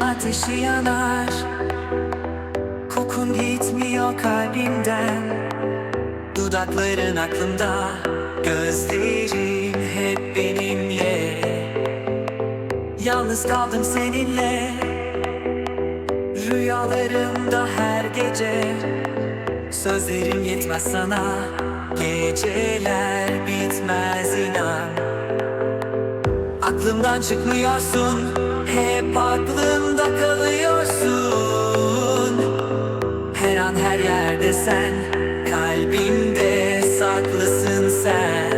ateşi yanar. Kokun gitmiyor kalbimden. Dudakların aklımda. Gözlerin hep benimle. Yalnız kaldım seninle. Rüyalarımda her gece. Sözlerim yetmez sana. Geceler bitmez inan. Aklımdan çıkmıyorsun Hep aklımda kalıyorsun. Her an her yerde sen Kalbimde saklısın sen.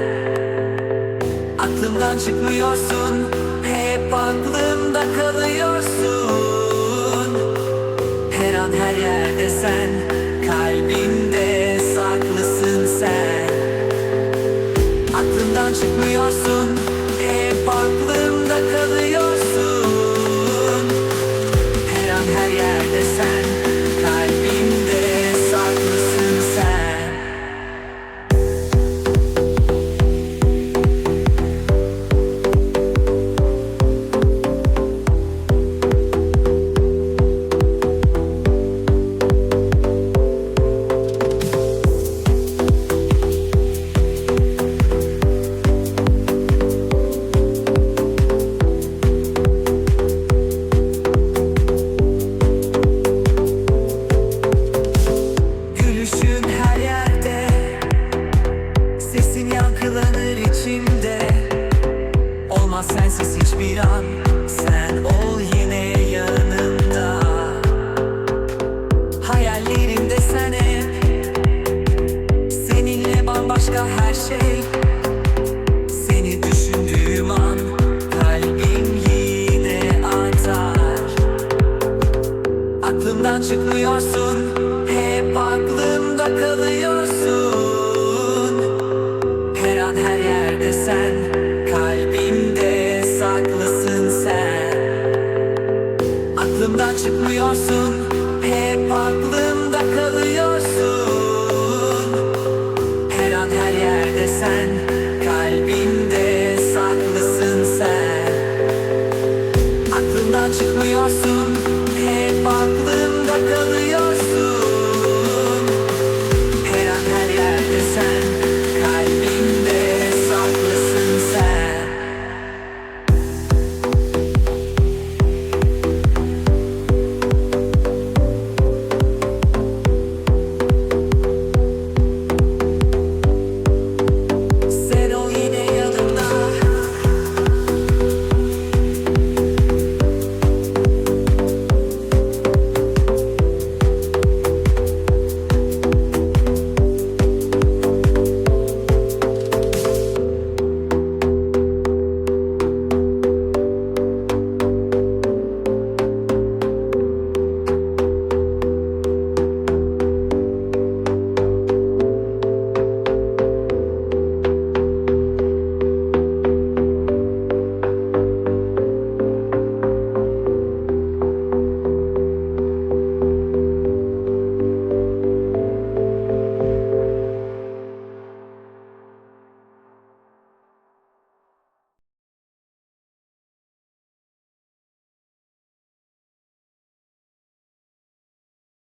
Aklımdan çıkmıyorsun Hep aklımda kalıyorsun. Her an her yerde sen Kalbimde saklısın sen. Aklımdan çıkmıyorsun her Olmaz sensiz hiçbir an. Sen ol yine yanımda. Hayallerimde sen hep Seninle bambaşka her şey. Seni düşündüğüm an Kalbim yine atar Aklımdan çıkmıyorsun Hep aklımda kalıyorsun